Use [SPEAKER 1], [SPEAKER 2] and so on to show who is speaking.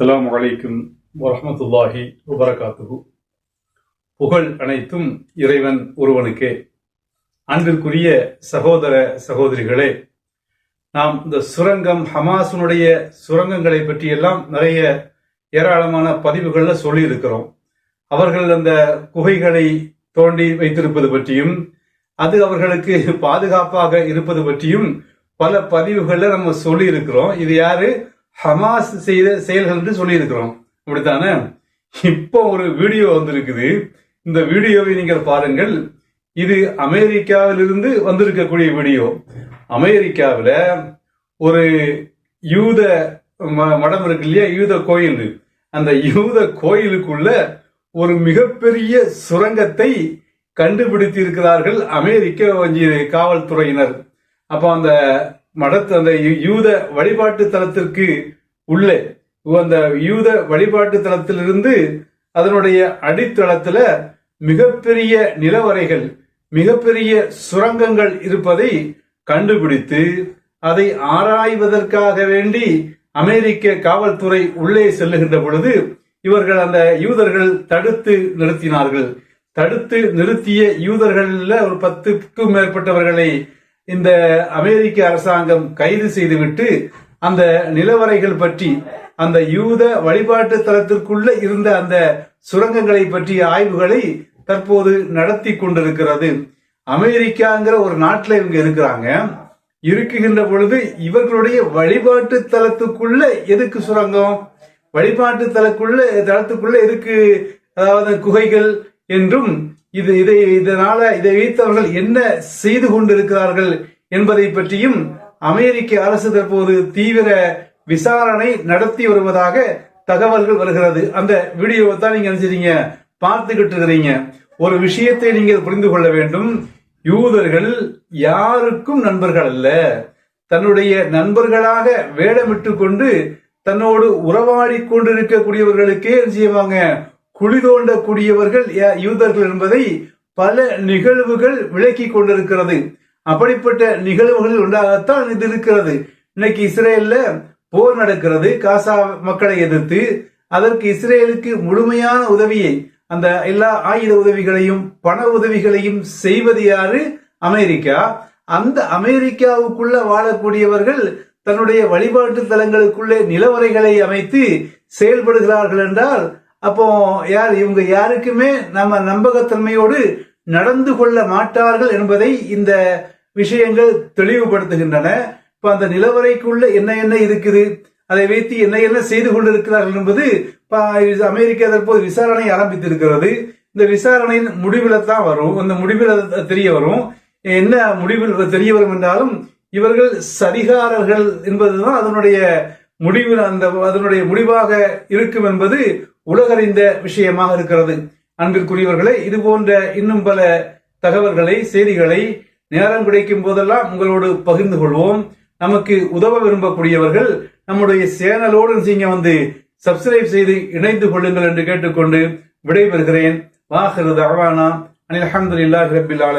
[SPEAKER 1] அஸ்லாம் வலைக்கும் வரமத்துல்லாஹி வபரகாத்துஹு. புகழ் அனைத்தும் இறைவன் ஒருவனுக்கே. அன்பிற்குரிய சகோதர சகோதரிகளே நாம் இந்த சுரங்கம் ஹமாசுனுடைய சுரங்கங்களை பற்றியெல்லாம் நிறைய ஏராளமான பதிவுகள்ல சொல்லியிருக்கிறோம். அவர்கள் அந்த குகைகளை தோண்டி வைத்திருப்பது பற்றியும் அது அவர்களுக்கு பாதுகாப்பாக இருப்பது பற்றியும் பல பதிவுகளில் நம்ம சொல்லி இருக்கிறோம் இது யாரு? ஹமாஸ் செய்த செயல்கள் என்று சொல்லியிருக்கிறோம். அப்படித்தானே? இப்போ ஒரு வீடியோ வந்திருக்குது. இந்த வீடியோவை நீங்கள் பாருங்கள். இது அமெரிக்காவிலிருந்து வந்திருக்கக்கூடிய வீடியோ. அமெரிக்காவில் ஒரு யூத ம- மடம் இருக்கு இல்லையா? யூத கோயில். அந்த யூத கோயிலுக்குள்ள ஒரு மிகப்பெரிய சுரங்கத்தை கண்டுபிடித்து இருக்கிறார்கள் அமெரிக்க வஞ்சி- காவல்துறையினர். அப்போ அந்த மடத்து அந்த யூ- யூத வழிபாட்டு தலத்திற்கு உள்ளே. அந்த யூத வழிபாட்டு தலத்திலிருந்து அதனுடைய அடித்தளத்துல மிகப்பெரிய நிலவரைகள் மிகப்பெரிய சுரங்கங்கள் இருப்பதை கண்டுபிடித்து அதை ஆராய்வதற்காக வேண்டி அமெரிக்க காவல்துறை உள்ளே செல்லுகின்ற பொழுது இவர்கள் அந்த யூதர்கள் தடுத்து நிறுத்தினார்கள். தடுத்து நிறுத்திய யூதர்கள்ல ஒரு பத்துக்கும் மேற்பட்டவர்களை இந்த அமெரிக்க அரசாங்கம் கைது செய்துவிட்டு அந்த நிலவரைகள் பற்றி அந்த யூத வழிபாட்டு தளத்திற்குள்ள இருந்த அந்த சுரங்கங்களை பற்றிய ஆய்வுகளை தற்போது நடத்தி கொண்டிருக்கிறது. அமெரிக்காங்கிற ஒரு நாட்டில் இவங்க இருக்கிறாங்க. இருக்குகின்ற பொழுது இவர்களுடைய வழிபாட்டு தலத்துக்குள்ள எதுக்கு சுரங்கம்? வழிபாட்டு தலக்குள்ள தளத்துக்குள்ள எதுக்கு அதாவது குகைகள் என்றும் இது இதை இதனால இதை வைத்தவர்கள் என்ன செய்து கொண்டிருக்கிறார்கள் என்பதை பற்றியும் அமெரிக்க அரசு தற்போது தீவிர விசாரணை நடத்தி வருவதாக தகவல்கள் வருகிறது. அந்த வீடியோவை தான் நீங்க நினைச்சிருங்க பார்த்துக்கிட்டு இருக்கிறீங்க. ஒரு விஷயத்தை நீங்கள் புரிந்து கொள்ள வேண்டும். யூதர்கள் யாருக்கும் நண்பர்கள் அல்ல. தன்னுடைய நண்பர்களாக வேடமிட்டு கொண்டு தன்னோடு உறவாடி கொண்டிருக்கக்கூடியவர்களுக்கே செய்வாங்க? குழி தோண்டக்கூடியவர்கள் யூதர்கள் என்பதை பல நிகழ்வுகள் விளக்கி கொண்டிருக்கிறது. அப்படிப்பட்ட நிகழ்வுகள் உண்டாகத்தான் இது இருக்கிறது. இன்னைக்கு இஸ்ரேல்ல போர் நடக்கிறது. காசா மக்களை எதிர்த்து அதற்கு இஸ்ரேலுக்கு முழுமையான உதவியை அந்த எல்லா ஆயுத உதவிகளையும் பண உதவிகளையும் செய்வது யாரு? அமெரிக்கா. அந்த அமெரிக்காவுக்குள்ள வாழக்கூடியவர்கள் தன்னுடைய வழிபாட்டு தலங்களுக்குள்ளே நிலவரைகளை அமைத்து செயல்படுகிறார்கள் என்றால் அப்போ யார் இவங்க யாருக்குமே நம்ம நம்பகத்தன்மையோடு நடந்து கொள்ள மாட்டார்கள் என்பதை இந்த விஷயங்கள் தெளிவுபடுத்துகின்றன. இப்ப அந்த நிலவரைக்குள்ள என்ன என்ன இருக்குது? அதை வைத்து என்ன என்ன செய்து கொண்டிருக்கிறார்கள் என்பது இது அமெரிக்கா தற்போது விசாரணை ஆரம்பித்திருக்கிறது. இந்த விசாரணையின் முடிவில் தான் வரும். அந்த முடிவில் தெரிய வரும். என்ன முடிவில் தெரிய வரும் என்றாலும் இவர்கள் சரிகாரர்கள் என்பதுதான் அதனுடைய முடிவு அந்த அதனுடைய முடிவாக இருக்கும் என்பது உலகறிந்த விஷயமாக இருக்கிறது. அன்பிற்குரியவர்களே இது போன்ற இன்னும் பல தகவல்களை செய்திகளை நேரம் கிடைக்கும் போதெல்லாம் உங்களோடு பகிர்ந்து கொள்வோம். நமக்கு உதவ விரும்பக்கூடியவர்கள் நம்முடைய சேனலோடு நீங்க வந்து சப்ஸ்கிரைப் செய்து இணைந்து கொள்ளுங்கள் என்று கேட்டுக்கொண்டு விடைபெறுகிறேன். வாஹிரு தவானா அனில் அஹமதுல்லாஹி ரபில் ஆலமி